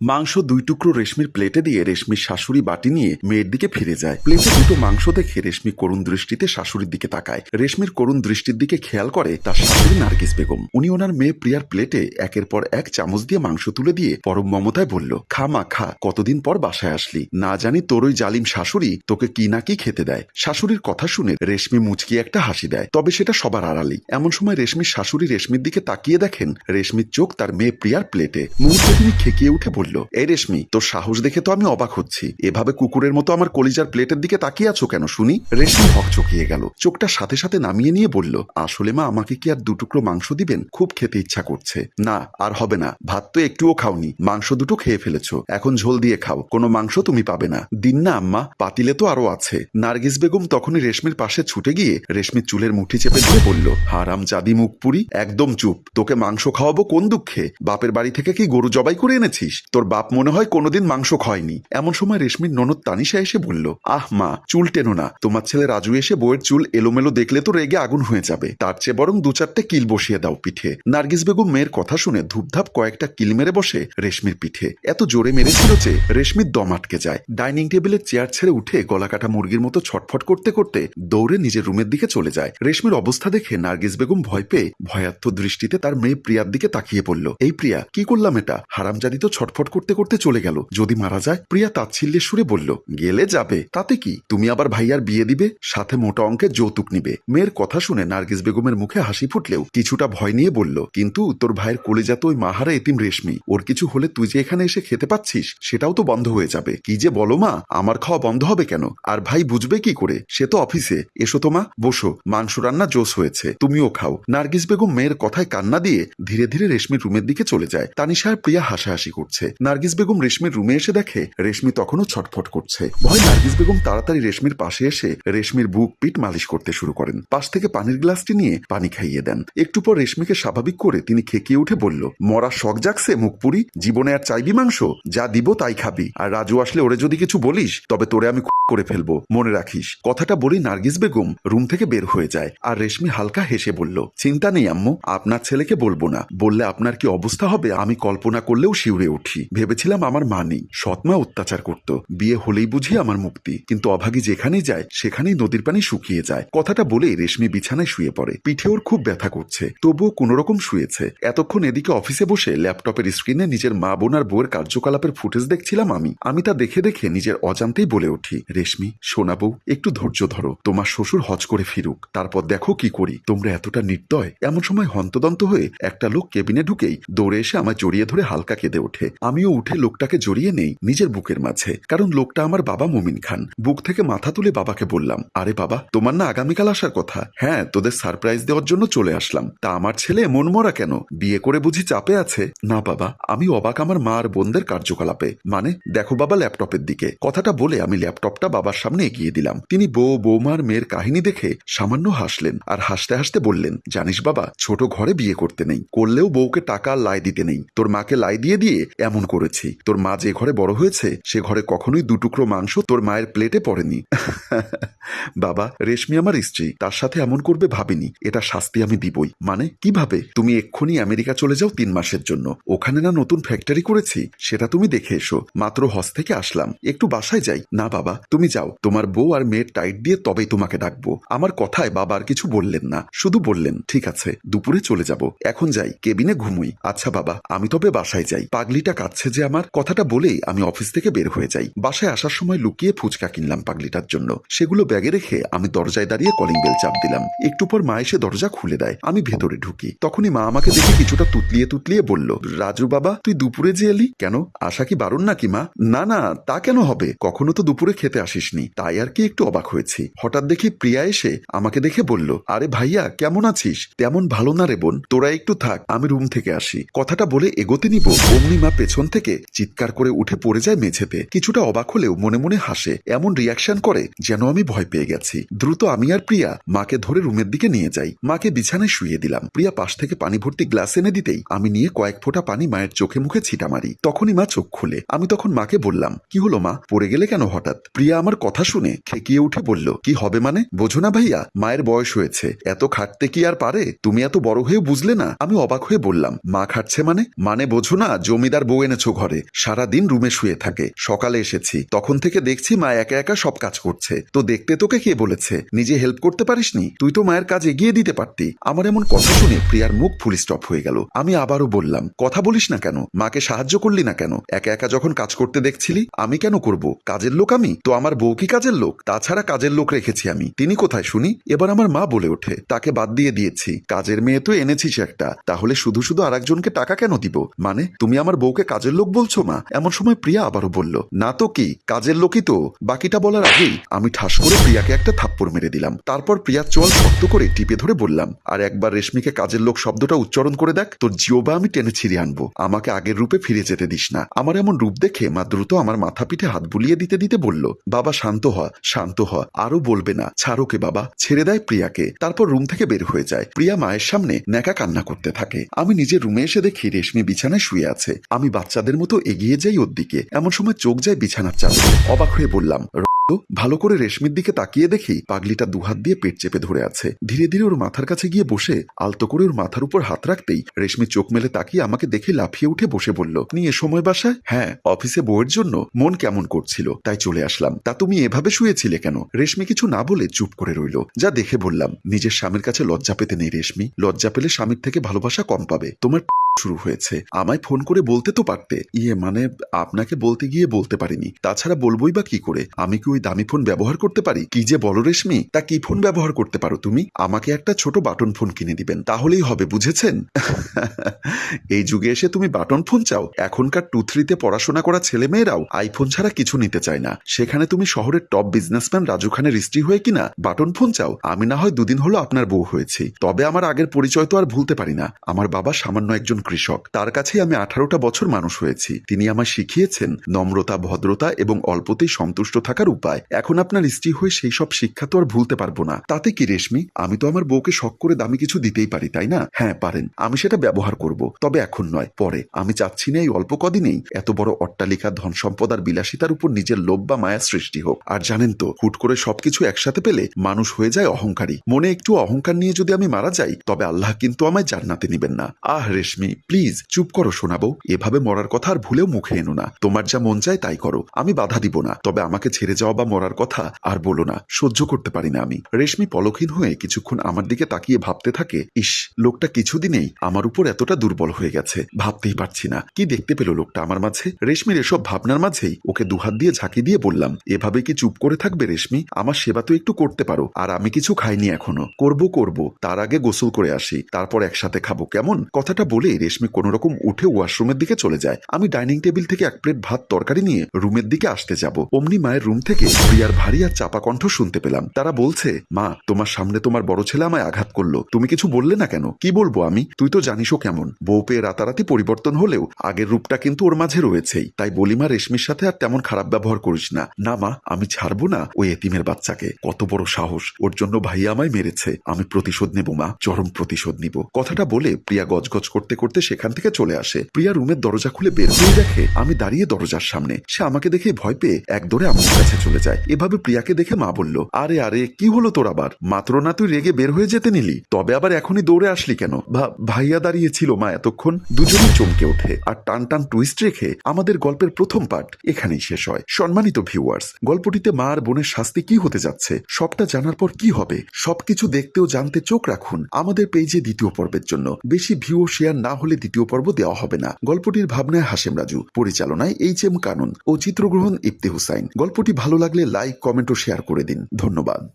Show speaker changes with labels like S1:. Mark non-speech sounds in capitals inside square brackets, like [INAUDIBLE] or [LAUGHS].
S1: মাংস দুই টুকরো রেশমির প্লেটে দিয়ে রেশমির শাশুড়ি বাটি নিয়ে মেয়ের দিকে ফিরে যায়। প্লেটে দুটো মাংস দেখে রেশমি করুণ দৃষ্টিতে শাশুড়ির দিকে তাকায়। রেশমির করুণ দৃষ্টির দিকে খেয়াল করে তার শাশুড়ি নার্গিস বেগম। উনি ওনার মেয়ে প্রিয়ার প্লেটে একের পর এক চামচ দিয়ে মাংস তুলে দিয়ে পরম মমতায় বলল, খা মা, খা, কতদিন পর বাসায় আসলি? না জানি তোর ওই জালিম শাশুড়ি তোকে কি না কি খেতে দেয়। শাশুড়ির কথা শুনে রেশমি মুচকি একটা হাসি দেয়। তবে সেটা সবার আড়ালেই। এমন সময় রেশমির শাশুড়ি রেশমির দিকে তাকিয়ে দেখেন রেশমির চোখ তার মেয়ে প্রিয়ার প্লেটে। মুহূর্তে তিনি খেকিয়ে উঠে বলল এই রেশমি, তোর সাহস দেখে তো আমি অবাক হচ্ছি। এভাবে কুকুরের মতো আমার কলিজার প্লেটের দিকে তাকিয়ে আছো কেন, শুনি? রেশমি হক চকিয়ে গেল, চোখটা সাথে সাথে নামিয়ে নিয়ে বলল, আসলে মা, আমাকে কি আর দুটুকরো মাংস দিবেন? খুব খেতে ইচ্ছা করছে। না, আর হবে না। ভাত তো একটুও খাওনি। মাংস দুটো খেয়ে ফেলেছো। এখন ঝোল দিয়ে খাও। কোনো মাংস তুমি পাবে না। দিন না, আম্মা। পাতিলে তো আরও আছে। নার্গিস বেগম তখনই রেশমির পাশে ছুটে গিয়ে রেশমির চুলের মুঠি চেপে ধরে বলল, হারাম জাদি মুখপুরি, একদম চুপ। তোকে মাংস খাওয়াবো কোন দুঃখে? বাপের বাড়ি থেকে কি গরু জবাই করে এনেছিস? তোর বাপ মনে হয় কোনোদিন মাংস খায়নি। এমন সময় রেশমির ননদ তানিশা এসে বলল, আহ মা, চুল টেনো না। তোমার ছেলে রাজু এসে বউয়ের চুল এলোমেলো দেখলে তো রেগে আগুন হয়ে যাবে। তার চেয়ে বরং দু চারটে কিল বসিয়ে দাও পিঠে। নার্গিস বেগম মেয়ের কথা শুনে ধূপধাপ কয়েকটা কিল মেরে বসে রেশমির পিঠে। এত জোরে মেরেছিল যে রেশমির দম আটকে যায়। ডাইনিং টেবিলের চেয়ার ছেড়ে উঠে গলা কাটা মুরগির মতো ছটফট করতে করতে দৌড়ে নিজের রুমের দিকে চলে যায়। রেশমির অবস্থা দেখে নার্গিস বেগম ভয় পেয়ে ভয়াত্ম দৃষ্টিতে তার মেয়ে প্রিয়ার দিকে তাকিয়ে পড়ল। এই প্রিয়া, কি করলাম এটা? হারামজাদি তো ছটফট করতে করতে চলে গেল। যদি মারা যায়, প্রিয়া তাচ্ছিল্যের সুরে বলল, গেলে যাবে। তাতে কি? তুমি আবার ভাইয়ার বিয়ে দিবে? সাথে মোটা অঙ্কের যৌতুক নিবে। মেয়ের কথা শুনে নার্গিস বেগমের মুখে হাসি ফুটলেও কিছুটা ভয় নিয়ে বলল, কিন্তু তোর ভাইয়ের কলেজা তো ওই মাহারা এতিম রেশমি। ওর কিছু হলে তুই যে এখানে এসে খেতে পাচ্ছিস, সেটাও তো বন্ধ হয়ে যাবে। কি যে বলো মা, আমার খাওয়া বন্ধ হবে কেন? আর ভাই বুঝবে কি করে? সে তো অফিসে। এসো তো মা, বসো। মাংস রান্না জোস হয়েছে। তুমিও খাও। নার্গিস বেগম মেয়ের কথায় কান্না দিয়ে ধীরে ধীরে রেশমির রুমের দিকে চলে যায়। তানিশা আর প্রিয়া হাসাহাসি করছে। নার্গিস বেগম রেশমির রুমে এসে দেখে, রেশমি তখনও ছটফট করছে। ভয় নার্গিস বেগম তাড়াতাড়ি রেশমির পাশে এসে রেশমির বুক পিঠ মালিশ করতে শুরু করেন। পাশ থেকে পানির গ্লাসটি নিয়ে পানি খাইয়ে দেন। একটু পর রেশমিকে স্বাভাবিক করে তিনি খেকিয়ে উঠে বলল, মরা শখ জাগছে, মুখপুরি। জীবনে আর চাইবি মাংস? যা দিব তাই খাবি। আর রাজু আসলে ওরে যদি কিছু বলিস, তবে তোরে আমি করে ফেলব। মনে রাখিস, কথাটা বলি নার্গিস বেগম রুম থেকে বের হয়ে যায়। আর রেশমি হালকা হেসে বলল, চিন্তা নেই আম্মু, আপনার ছেলেকে বলব না। বললে আপনার কি অবস্থা হবে? আমি কল্পনা করলেও শিউরে উঠি। ভেবেছিলাম আমার মা নেই। সৎমা অত্যাচার করত। বিয়ে হলেই বুঝি আমার মুক্তি। কিন্তু অভাগী যেখানেই যায়, সেখানেই নদীর পানি শুকিয়ে যায়। কথাটা বলেই রেশমি বিছানায় শুয়ে পড়ে। পিঠে ওর খুব ব্যথা করছে। তবুও কোনো রকম শুয়েছে। এতক্ষণ এদিকে অফিসে বসে ল্যাপটপের স্ক্রিনে নিজের মা বোন আর বউয়ের কার্যকলাপের ফুটেজ দেখছিলাম আমি। আমি তা দেখে দেখে নিজের অজান্তেই বলে উঠি, রেশমি, সোনা বউ, একটু ধৈর্য ধরো। তোমার শ্বশুর হজ করে ফিরুক। তারপর দেখো কি করি। তোমরা এতটা নির্দয়। এমন সময় হন্তদন্ত হয়ে একটা লোক কেবিনে ঢুকেই দৌড়ে এসে আমায় জড়িয়ে ধরে হালকা কেঁদে ওঠে। আমিও উঠে লোকটাকে জড়িয়ে নেই নিজের বুকের মাঝে, কারণ লোকটা আমার বাবা মুমিন খান। বুক থেকে মাথা তুলে বাবাকে বললাম, আরে বাবা, তোমার না আগামীকাল আসার কথা। হ্যাঁ তোদের সারপ্রাইজ দেওয়ার জন্য চলে আসলাম। তা আমার ছেলে মন মরা কেন? বিয়ে করে বুঝি চাপে আছে? না বাবা, আমি অবাক আমার মা আর বোনদের কার্যকলাপে। মানে দেখো বাবা ল্যাপটপের দিকে। কথাটা বলে আমি ল্যাপটপটা বাবার সামনে এগিয়ে দিলাম। তিনি বউ, বৌমার মেয়ের কাহিনী দেখে সামান্য হাসলেন আর হাসতে হাসতে বললেন, জানিস বাবা, ছোট ঘরে বিয়ে করতে নেই। করলেও বউকে টাকা লাই দিতে নেই। তোর মাকে লাই দিয়ে দিয়ে এমন করেছি। তোর মা যে ঘরে বড় হয়েছে, সে ঘরে কখনোই দুটুকরো মাংস তোর মায়ের প্লেটে পড়েনি। [LAUGHS] বাবা, রেশমি আমার স্ত্রী, তার সাথে এমন করবে ভাবিনি। এটা শাস্তি আমি দিবই। মানে কীভাবে তুমি এক্ষুনি আমেরিকা চলে যাও তিন মাসের জন্য। ওখানে না নতুন ফ্যাক্টরি করেছি, সেটা তুমি দেখে এসো। মাত্র হজ থেকে আসলাম। একটু বাসায় যাই। না বাবা, তুমি যাও। তোমার বউ আর মেয়ের টাইট দিয়ে তবেই তোমাকে ডাকবো। আমার কথায় বাবা আর কিছু বললেন না। শুধু বললেন, ঠিক আছে, দুপুরে চলে যাব। এখন যাই, কেবিনে ঘুমুই। আচ্ছা বাবা, আমি তবে বাসায় যাই। পাগলিটা কাঁদছে যে আমার কথাটা বলেই আমি অফিস থেকে বের হয়ে যাই। বাসায় আসার সময় লুকিয়ে ফুচকা কিনলাম পাগলিটার জন্য। সেগুলো ব্যাগে রেখে আমি দরজায় দাঁড়িয়ে কলিং বেল চাপ দিলাম। একটু পর মা এসে দরজা খুলে দেয়। আমি ভেতরে ঢুকি। তখনই মা আমাকে দেখে কিছুটা তুতলিয়ে তুতলিয়ে বলল, রাজু বাবা, তুই দুপুরে যে এলি? কেন? আশা কি বারণ নাকি মা? না না, তা কেন হবে? কখনো তো দুপুরে খেতে আসিসনি। তাই আর কি একটু অবাক হয়েছি। হঠাৎ দেখি প্রিয়া এসে আমাকে দেখে বলল, আরে ভাইয়া, কেমন আছিস? তেমন ভালো না রে বোন। তোরা একটু থাক, আমি রুম থেকে আসি। কথাটা বলে এগোতে নিব। অমনি মা পেছন থেকে চিৎকার করে উঠে পড়ে যায় মেঝেতে। কিছুটা অবাক হলেও মনে মনে হাসে। এমন রিয়াকশন করে যেন আমি ভয় পেয়ে গেছি। দ্রুত আমি আর প্রিয়া মাকে ধরে রুমের দিকে নিয়ে যাই। মাকে বিছানায় শুয়ে দিলাম। প্রিয়া পাশ থেকে পানি ভর্তি গ্লাস এনে দিতেই আমি নিয়ে কয়েক ফোঁটা পানি মায়ের চোখে মুখে ছিটা মারি। তখনই মা চোখ খুলে। আমি তখন মাকে বললাম, কি হলো মা? পড়ে গেলে কেন হঠাৎ? প্রিয়া আমার কথা শুনে খেকিয়ে উঠে বলল, কি হবে মানে? বোঝো না ভাইয়া, মায়ের বয়স হয়েছে। এত খাটতে কি আর পারে? তুমি এত বড় হয়ে বুঝলে না? আমি অবাক হয়ে বললাম, মা খাটছে মানে? মানে বোঝো না, জমিদার বউ এনেছো ঘরে। সারা দিন রুমে শুয়ে থাকে। সকালে এসেছি। তখন থেকে দেখছি মা একা একা সব কাজ করছে। তো দেখতে তোকে কে বলেছে? নিজে হেল্প করতে পারিসনি? তুই তো মায়ের কাজ এগিয়ে দিতে পারতি। আমার এমন কথা শুনে প্রিয়ার মুখ ফুল স্টপ হয়ে গেল। আমি আবারও বললাম, কথা বলিস না কেন? মাকে সাহায্য করলি না কেন? একা একা যখন কাজ করতে দেখছিলি, আমি কেন করব? কাজের লোক আমি? তো আমার বউ কি কাজের লোক? তাছাড়া কাজের লোক রেখেছি আমি। তিনি কোথায় শুনি? এবার আমার মা বলে ওঠে, তাকে বাদ দিয়ে দিয়েছি। কাজের মেয়ে তো এনেছিস একটা। তাহলে শুধু শুধু আরেকজনকে টাকা কেন দিব? মানে তুমি আমার বউকে কাজের লোক বলছো মা? এমন সময় প্রিয়া আবারও বলল, না তো কি? কাজের লোকই তো। বাকিটা বলার আগেই আমি ঠাস করে প্রিয়াকে একটা থাপ্পড় মেরে দিলাম। তারপর প্রিয়া চল শক্ত করে টিপে ধরে বললাম, আর একবার রেশমিকে কাজের লোক শব্দটা উচ্চারণ করে দেখ, তোর জিওবা আমি টেনে ছিঁড়ে আনব। আমাকে আগের রূপে ফিরে যেতে দিস না। আমার এমন রূপ দেখে মা দ্রুত আমার মাথা পিঠে হাত বুলিয়ে দিতে দিতে বলল, বাবা, শান্ত হ শান্ত হ আরও বলবে না। ছাড়োকে বাবা, ছেড়ে দেয় প্রিয়াকে। তারপর রুম থেকে বের হয়ে যায়। প্রিয়া মায়ের সামনে ন্যাকা কান্না করতে থাকে। আমি নিজের রুমে এসে দেখি রেশমি বিছানায় শুয়ে আছে। আমি বাচ্চাদের মতো এগিয়ে যাই ওর দিকে। এমন সময় চোখ যায় বিছানার চাদরে অবাক হয়ে বললাম ভালো করে রেশমির দিকে তাকিয়ে দেখি পাগলিটা দুহাত দিয়ে পেট চেপে ধরে আছে। ধীরে ধীরে ওর মাথার কাছে গিয়ে বসে আলতো করে ওর মাথার উপর হাত রাখতেই রেশমি চোখ মেলে তাকিয়ে আমাকে দেখে লাফিয়ে উঠে বসে বলল, তুমি এ সময় বাসায়? হ্যাঁ অফিসে বউয়ের জন্য মন কেমন করছিল, তাই চলে আসলাম। তা তুমি এভাবে শুয়েছিলে কেন? রেশমি কিছু না বলে চুপ করে রইল। যা দেখে বললাম, নিজের স্বামীর কাছে লজ্জা পেতে নেই রেশমি। লজ্জা পেলে স্বামীর থেকে ভালোবাসা কম পাবে। তোমার শুরু হয়েছে। আমায় ফোন করে বলতে তো পারতে। ইয়ে মানে আপনাকে বলতে গিয়ে বলতে পারিনি। তাছাড়া বলবোই বা কি করে? আমি কি ওই দামি ফোন ব্যবহার করতে পারি? কি যে বলো রেশমি, তা কি ফোন ব্যবহার করতে পারো তুমি? আমাকে একটা ছোট বাটন ফোন কিনে দিবেন। তাহলেই হবে, বুঝেছেন? [LAUGHS] এই যুগে এসে তুমি বাটন ফোন চাও? এখনকার টু থ্রিতে পড়াশোনা করা ছেলে মেয়েরাও আইফোন ছাড়া কিছু নিতে চায় না। সেখানে তুমি শহরের টপ বিজনেসম্যান রাজু খানের স্ত্রী হয়ে কিনা বাটন ফোন চাও? আমি না হয় দুদিন হলো আপনার বউ হয়েছি। তবে আমার আগের পরিচয় তো আর ভুলতে পারি না। আমার বাবা সামান্য একজন কৃষক। তার কাছেই আমি আঠারোটা বছর মানুষ হয়েছি। তিনি আমায় শিখিয়েছেন নম্রতা, ভদ্রতা এবং অল্পতেই সন্তুষ্ট থাকার উপায়। এখন আপনার স্ত্রী হয়ে সেই সব শিক্ষা তো আর ভুলতে পারব না। তাতে কি রেশমি? আমি তো আমার বউকে শখ করে দামি কিছু দিতেই পারি, তাই না? হ্যাঁ পারেন। আমি সেটা ব্যবহার করব। তবে এখন নয়, পরে। আমি চাচ্ছি না এই অল্প কদিনেই এত বড় অট্টালিকা ধন সম্পদ আর বিলাসিতার উপর নিজের লোভ বা মায়া সৃষ্টি হোক। আর জানেন তো, হুট করে সবকিছু একসাথে পেলে মানুষ হয়ে যায় অহংকারী। মনে একটু অহংকার নিয়ে যদি আমি মারা যাই, তবে আল্লাহ কিন্তু আমায় জান্নাতে নিবেন না। আহ, রেশমি! প্লিজ চুপ করো শোনাবো এভাবে মরার কথা আর ভুলেও মুখে এনো না। তোমার যা মন চায় তাই করো। আমি বাধা দিব না। তবে আমাকে ছেড়ে যাওয়া বা মরার কথা আর বলো না। সহ্য করতে পারি না আমি। রেশমি পলকহীন হয়ে কিছুক্ষণ আমার দিকে তাকিয়ে ভাবতে থাকে, ইস, লোকটা কিছুদিনেই আমার উপর এতটা দুর্বল হয়ে গেছে। ভাবতেই পারছি না। কি দেখতে পেল লোকটা আমার মাঝে? রেশমির এসব ভাবনার মাঝেই ওকে দুহাত দিয়ে ঝাঁকি দিয়ে বললাম, এভাবে কি চুপ করে থাকবে রেশমি? আমার সেবা তো একটু করতে পারো। আর আমি কিছু খাইনি এখনও। করব করব। তার আগে গোসল করে আসি। তারপর একসাথে খাব। কেমন? কথাটা বলে রেশমি কোনো রকম উঠে ওয়াশরুমের দিকে চলে যায়। আমি ডাইনিং টেবিল থেকে এক প্লেট ভাত তরকারি নিয়ে রুমের দিকে আসতে যাব। অমনি মায়ের রুম থেকে প্রিয়ার ভারী আর চাপা কণ্ঠ শুনতে পেলাম। তারা বলছে, মা, তোমার সামনে তোমার বড় ছেলে আমায় আঘাত করল। তুমি কিছু বললে না কেন? কি বলব আমি? তুই তো জানিসও কেমন। বউ পেয়ে রাতারাতি পরিবর্তন হলেও আগের রূপটা কিন্তু ওর মাঝে রয়েছেই। তাই বলি মা, রেশমির সাথে আর তেমন খারাপ ব্যবহার করিস না। না মা, আমি ছাড়বো না ওই এতিমের বাচ্চাকে। কত বড় সাহস। ওর জন্য ভাইয়া আমায় মেরেছে। আমি প্রতিশোধ নেব মা, চরম প্রতিশোধ নিব। কথাটা বলে প্রিয়া গজগজ করতে করতে সেখান থেকে চলে আসে। প্রিয়া রুমের দরজা খুলে বের হয়ে দেখে, আমি দাঁড়িয়ে দরজার সামনে। সে আমাকে দেখে ভয় পেয়ে এক দৌড়ে আমার কাছে চলে যায়। এভাবে প্রিয়াকে দেখে মা বলল, আরে আরে, কি হলো তোর আবার? মাত্র না তুই রেগে বের হয়ে যেতে নিলি? তবে আবার এখনই দৌড়ে আসলি কেন? ভাইয়া দাঁড়িয়ে ছিল মা এতক্ষণ। দুজনেই চমকে ওঠে আর টান টান টুইস্ট রেখে আমাদের গল্পের প্রথম পার্ট এখানেই শেষ হয়। সম্মানিত ভিউয়ার্স গল্পটিতে মা আর বোনের শাস্তি কি হতে যাচ্ছে, সবটা জানার পর কি হবে, সবকিছু দেখতেও জানতে চোখ রাখুন আমাদের পেজে দ্বিতীয় পর্বের জন্য। বেশি ভিউ শেয়ার না হলে দ্বিতীয় পর্ব দেওয়া হবে না। গল্পটির ভাবনায় হাসেম রাজু, পরিচালনায় এইচ এম কানুন ও চিত্রগ্রহণ ইফতি হুসাইন। গল্পটি ভালো লাগলে লাইক, কমেন্ট ও শেয়ার করে দিন। ধন্যবাদ।